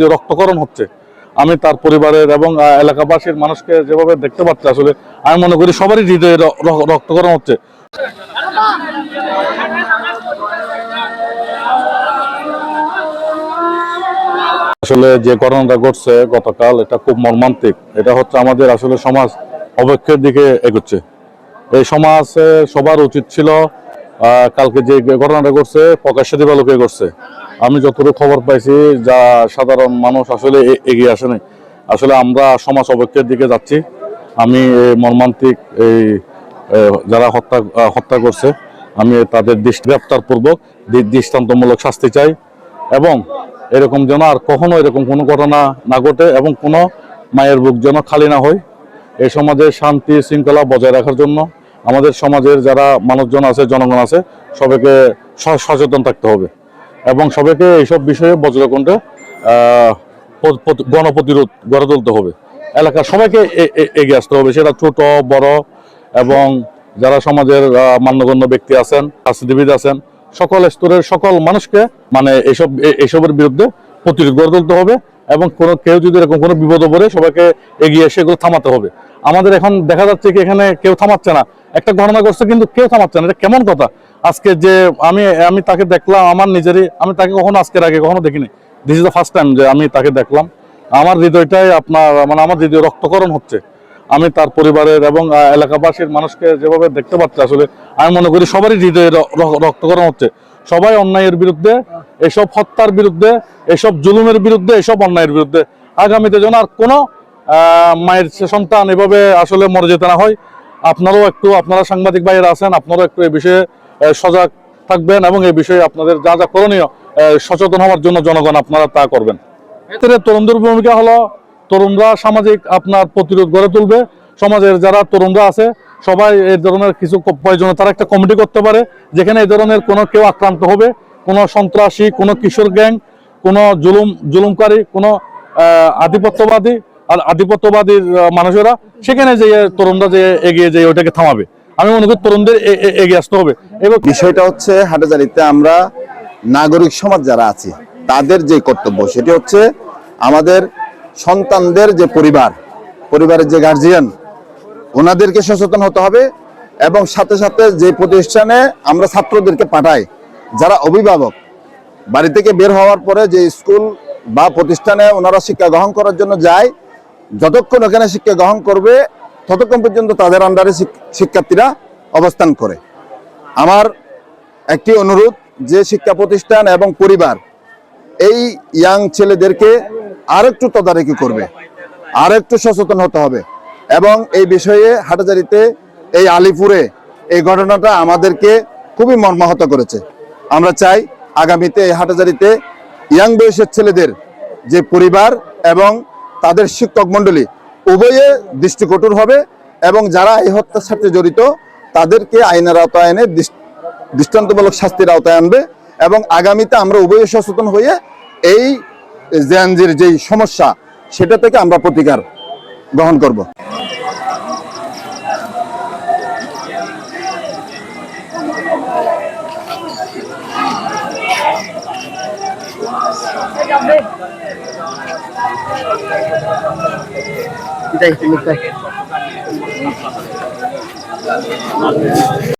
যে রক্তকরণ হচ্ছে, আমি তার পরিবারের এবং এলাকাবাসীর মানুষকে যেভাবে দেখতে পাচ্ছি, আসলে আমি মনে করি সবারই হৃদয়ে রক্তকরণ হচ্ছে। আসলে যে ঘটনাটা ঘটছে গতকাল, এটা খুব মর্মান্তিক। এটা হচ্ছে আমাদের আসলে সমাজ অবক্ষের দিকে এগোচ্ছে। এই সমাজে সবার উচিত ছিল কালকে যে ঘটনাটা ঘটছে, প্রকাশ্যে দিবালোকে ঘটছে। আমি যতটুকু খবর পাইছি, যা সাধারণ মানুষ আসলে এগিয়ে আসেনি আসলে আমরা সমাজ অবক্ষের দিকে যাচ্ছি। আমি মর্মান্তিক এই যারা হত্যা হত্যা করছে, আমি তাদের দৃষ্টি গ্রেপ্তার পূর্বক দৃষ্টান্তমূলক শাস্তি চাই এবং এরকম যেন আর কখনো এরকম কোনো ঘটনা না ঘটে এবং কোনো মায়ের বুক যেন খালি না হয়। এই সমাজে শান্তি শৃঙ্খলা বজায় রাখার জন্য আমাদের সমাজের যারা মানুষজন আছে, জনগণ আছে, সবাইকে সচেতন থাকতে হবে। এবং সবাইকে এইসব বিষয়ে বজ্রকণ্ঠে গণপ্রতিরোধ গড়ে তুলতে হবে। এলাকার সবাইকে এগিয়ে আসতে হবে। সেটা ছোট, বড় এবং যারা সমাজের মান্যগণ্য ব্যক্তি আছেন, রাজনীতিবিদ আছেন, সকল স্তরের সকল মানুষকে মানে এসব এসবের বিরুদ্ধে প্রতিরোধ গড়ে তুলতে হবে এবং কোনো কেউ যদি এরকম কোনো বিপদে পড়ে সবাইকে এগিয়ে এসে এগুলো থামাতে হবে। আমাদের এখন দেখা যাচ্ছে কি এখানে কেউ থামাচ্ছে না। একটা ঘটনা করছে কিন্তু কেউ থামাচ্ছে না। এটা কেমন কথা? আজকে যে আমি আমি তাকে দেখলাম, আমার নিজেরই, আমি তাকে কখনো আজকের আগে কখনো দেখিনি। This is the first time যে আমি তাকে দেখলাম। আমার হৃদয়টাই আপনার মানে আমার হৃদয় রক্তকরণ হচ্ছে। আমি তার পরিবারের এবং এলাকাবাসীর মানুষকে যেভাবে দেখতে পাচ্ছি আসলে, আমি মনে করি সবারই হৃদয়ে র- র- রক্তকরণ হচ্ছে। সবাই অন্যায়ের বিরুদ্ধে, এসব হত্যার বিরুদ্ধে, এসব জুলুমের বিরুদ্ধে, এসব অন্যায়ের বিরুদ্ধে আগামীতে যেন আর কোনো মায়ের সন্তান এভাবে আসলে মরে যেতে না হয়। আপনারাও একটু, আপনারা সাংবাদিক ভাইয়েরা আছেন, আপনারাও একটু এই বিষয়ে সজাগ থাকবেন এবং এই বিষয়ে আপনাদের যা যা করণীয় সচেতন হওয়ার জন্য জনগণ আপনারা তা করবেন। এতে তরুণদের ভূমিকা হলো, তরুণরা সামাজিক আপনার প্রতিরোধ গড়ে তুলবে। সমাজের যারা তরুণরা আছে, সবাই এই ধরনের কিছু প্রয়োজনে তারা একটা কমিটি করতে পারে, যেখানে এই ধরনের কোনো কেউ আক্রান্ত হবে, কোনো সন্ত্রাসী, কোনো কিশোর গ্যাং, কোনো জুলুম, জুলুমকারী, কোনো আধিপত্যবাদী আর আধিপত্যবাদীর মানুষেরা সেখানে যে তরুণরা যে এগিয়ে যে ওটাকে থামাবে। আমি মনে করি তরুণদের এগিয়ে আসতে হবে। এবং বিষয়টা হচ্ছে হাটাজারিতে আমরা নাগরিক সমাজ যারা আছি, তাদের যে কর্তব্য সেটি হচ্ছে আমাদের সন্তানদের যে পরিবার, পরিবারের যে গার্জিয়ান ওনাদেরকে সচেতন হতে হবে এবং সাথে সাথে যে প্রতিষ্ঠানে আমরা ছাত্রদেরকে পাঠাই, যারা অভিভাবক, বাড়ি থেকে বের হওয়ার পরে যে স্কুল বা প্রতিষ্ঠানে ওনারা শিক্ষা গ্রহণ করার জন্য যায় যতক্ষণ ওখানে শিক্ষা গ্রহণ করবে, ততক্ষণ পর্যন্ত তাদের আন্ডারে শিক্ষার্থীরা অবস্থান করে। আমার একটি অনুরোধ, যে শিক্ষা প্রতিষ্ঠান এবং পরিবার এই ইয়াং ছেলেদেরকে আরেকটু তদারকি করবে আর একটু সচেতন হতে হবে এবং এই বিষয়ে হাটাজারিতে এই আলিপুরে এই ঘটনাটা আমাদেরকে খুবই মর্মাহত করেছে। আমরা চাই আগামীতে এই হাটাজারিতে ইয়াং বয়সের ছেলেদের যে পরিবার এবং তাদের শিক্ষক মণ্ডলী উভয়ে দৃষ্টিকটুর হবে এবং যারা এই হত্যার সাথে জড়িত, তাদেরকে আইনের আওতায় এনে দৃষ্টান্তমূলক শাস্তির আওতায় আনবে এবং আগামীতে আমরা উভয়ে সচেতন হয়ে এই জেএনজির যেই সমস্যা, সেটা থেকে আমরা প্রতিকার গ্রহণ করব। যাই